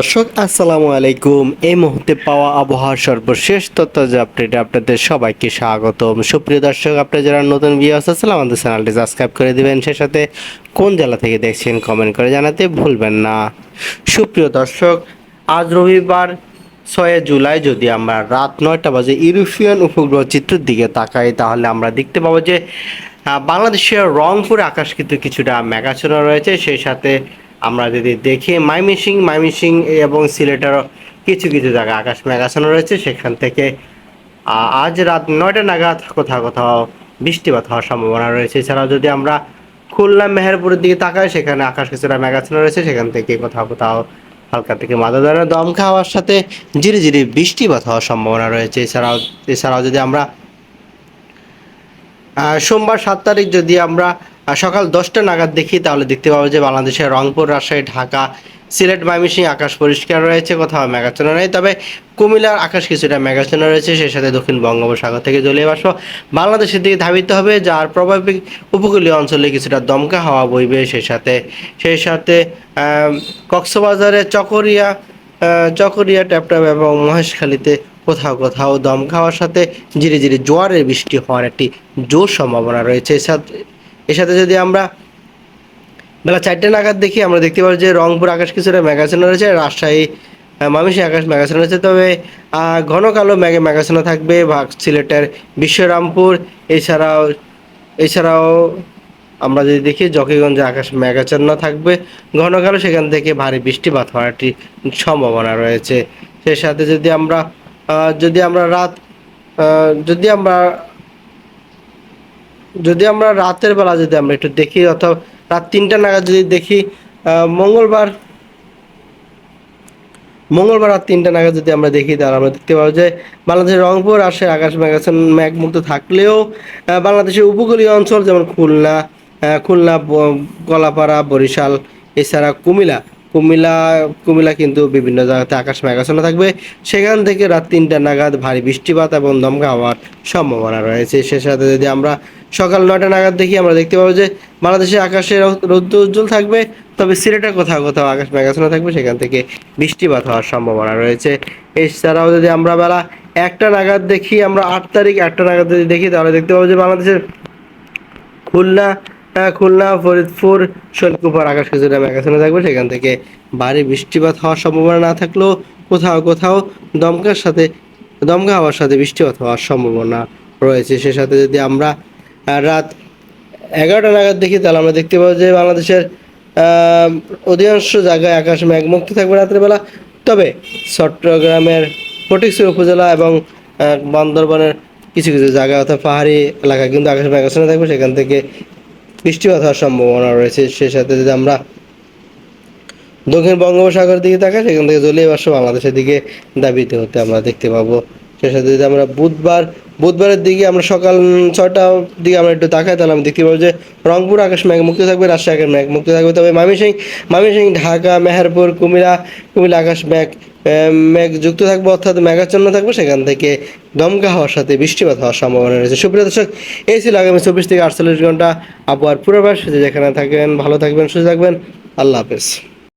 দর্শক, আসসালামু আলাইকুম। এই মুহূর্তে পাওয়া আবহাওয়ার সর্বশেষ তথ্য আপডেট আপনাদের সবাইকে স্বাগতম। সুপ্রিয় দর্শক, আপনারা যারা নতুন ভিউয়ার্স আছেন, আমাদের চ্যানেলটি সাবস্ক্রাইব করে দিবেন। সে সাথে কোন জেলা থেকে দেখছেন কমেন্ট করে জানাতে ভুলবেন না। সুপ্রিয় দর্শক, আজ রবিবার ছয় জুলাই, যদি আমরা রাত নয়টা বাজে ইউরোপিয়ান উপগ্রহ চিত্রের দিকে তাকাই, তাহলে আমরা দেখতে পাবো যে বাংলাদেশের রংপুর আকাশ কিন্তু কিছুটা মেঘাচ্ছন্ন রয়েছে। সেই সাথে আমরা যদি দেখি মাইমিসিং মাইমিসিং এবং সিলেটেরও কিছু কিছু জায়গায় আকাশ মেঘাচ্ছন্ন রয়েছে। সেখান থেকে আজ রাত নয়টা নাগাদ কোথাও কোথাও বৃষ্টিপাত হওয়ার সম্ভাবনা রয়েছে। এছাড়াও যদি আমরা খুলনা, মেহেরপুরের দিকে তাকাই, সেখানে আকাশ কিছুটা মেঘাচ্ছন্ন রয়েছে। সেখান থেকে কোথাও কোথাও হালকা থেকে মাদা ধরনের দম খাওয়ার সাথে ধীরে ধীরে বৃষ্টিপাত হওয়ার সম্ভাবনা রয়েছে। এছাড়াও এছাড়াও যদি আমরা সোমবার সাত তারিখ যদি আমরা সকাল দশটা নাগাদ দেখি, তাহলে দেখতে পাবো যে বাংলাদেশের রংপুর, রাজশাহী, ঢাকা, সিলেট, ময়মনসিংহ আকাশ পরিষ্কার রয়েছে, কোথাও মেঘাচ্ছন্ন নেই। তবে কুমিল্লার আকাশ কিছুটা মেঘাচ্ছন্ন রয়েছে, সেই সাথে দক্ষিণ বঙ্গোপসাগর থেকে জলীয় বাষ্প বাংলাদেশের দিকে ধাবিত হবে, যার প্রভাবে উপকূলীয় অঞ্চলে কিছুটা দমকা হাওয়া বইবে। সেই সাথে সেই সাথে কক্সবাজারে চকরিয়া চকরিয়া ট্যাপট্যাপ এবং মহেশখালীতে কোথাও কোথাও দম খাওয়ার সাথে ধীরে ধীরে জোয়ারের বৃষ্টি হওয়ার একটি জোর সম্ভাবনা রয়েছে। এর সাথে যদি আমরা বেলা চারটে নাগাদ দেখি, আমরা দেখতে পাবো যে রংপুর আকাশ কিছুটা মেঘাচ্ছন্ন রয়েছে, রাজশাহী মামিসি আকাশ মেঘাচ্ছন্ন রয়েছে। তবে ঘন কালো মেঘে মেঘাচ্ছন্ন থাকবে ভাগ সিলেটের বিশ্বরামপুর। এছাড়াও এছাড়াও আমরা যদি দেখি, জকিগঞ্জে আকাশ মেঘাচ্ছন্ন থাকবে। ঘন কালো, সেখান থেকে ভারী বৃষ্টিপাত হওয়ার একটি সম্ভাবনা রয়েছে। সেই সাথে যদি আমরা যদি আমরা রাত যদি আমরা যদি আমরা রাতের বেলা যদি আমরা একটু দেখি, অথবা রাত তিনটা নাগাদ যদি দেখি মঙ্গলবার মঙ্গলবার রাত তিনটা নাগাদ যদি আমরা দেখি, তাহলে আমরা দেখতে পাবো যে বাংলাদেশের রংপুর আসে আকাশ মেঘাচ্ছন্ন, মেঘমুক্ত থাকলেও বাংলাদেশের উপকূলীয় অঞ্চল যেমন খুলনা খুলনা কলাপাড়া বরিশাল, এছাড়া কুমিল্লা। কুমিল্লা কুমিল্লা কিন্তু বিভিন্ন জায়গাতে আকাশ মেঘাচ্ছন্ন থাকবে। সেখান থেকে রাত তিনটা নাগাদ ভারী বৃষ্টিপাত এবং দমকা হওয়ার সম্ভাবনা রয়েছে। সে সাথে যদি আমরা সকাল নয়টা নাগাদ দেখি, আমরা দেখতে পাবো যে বাংলাদেশের আকাশে রৌদ্র উজ্জ্বল থাকবে। তবে সিলেটের কোথাও কোথাও আকাশ মেঘাচ্ছন্ন থাকবে। সেখান থেকে বৃষ্টিপাত হওয়ার সম্ভাবনা রয়েছে। এছাড়াও যদি আমরা বেলা একটা নাগাদ দেখি, আমরা আট তারিখ একটা নাগাদ যদি দেখি, তাহলে দেখতে পাবো যে বাংলাদেশের খুলনা খুলনা, ফরিদপুর শৈলকুপার আকাশ কিছুটা মেঘাচ্ছন্ন থাকবে। সেখান থেকে ভারী বৃষ্টিপাত হওয়ার সম্ভাবনা না থাকলেও কোথাও কোথাও দমকার সাথে, দমকা হওয়ার সাথে বৃষ্টিপাত হওয়ার সম্ভাবনা রয়েছে। সে সাথে যদি আমরা রাত এগারোটা নাগাদ দেখি, তাহলে আমরা দেখতে পাবো যে বাংলাদেশের অধিকাংশ জায়গায় আকাশ মেঘমুক্ত থাকবে রাতের বেলা। তবে চট্টগ্রামের ফটিকছড়ি উপজেলা এবং বান্দরবানের কিছু কিছু জায়গা অর্থাৎ পাহাড়ি এলাকা কিন্তু আকাশ মেঘাচ্ছন্ন থাকবে। সেখান থেকে বৃষ্টিপাত হওয়ার সম্ভাবনা রয়েছে, সে সাথে যদি আমরা দক্ষিণ বঙ্গোপসাগর দিকে তাকাই, সেখান থেকে জলীয় বাষ্প বাংলাদেশের দিকে দাবিতে হতে আমরা দেখতে পাবো। সাথে যদি আমরা বুধবার, বুধবারের দিকে আমরা সকাল ছয়টার দিকে আমরা একটু তাকাই, তাহলে আমি দেখতে পাবো যে রংপুর আকাশ মেঘ, মুক্ত থাকবে রাজশাহী আকাশ মেঘমুক্ত থাকবে। তবে মামিসিং মামিসিং ঢাকা, মেহেরপুর, কুমিল্লা কুমিল্লা আকাশ মেঘ মেঘ যুক্ত থাকবে, অর্থাৎ মেঘাচ্ছন্ন থাকবে। সেখান থেকে দমকা হওয়ার সাথে বৃষ্টিপাত হওয়ার সম্ভাবনা রয়েছে। সুপ্রিয় দর্শক, এই ছিল আগামী চব্বিশ থেকে আটচল্লিশ ঘণ্টা আবহাওয়ার পূর্বাভাস। যেখানে থাকবেন ভালো থাকবেন, সুস্থ থাকবেন। আল্লাহ হাফেজ।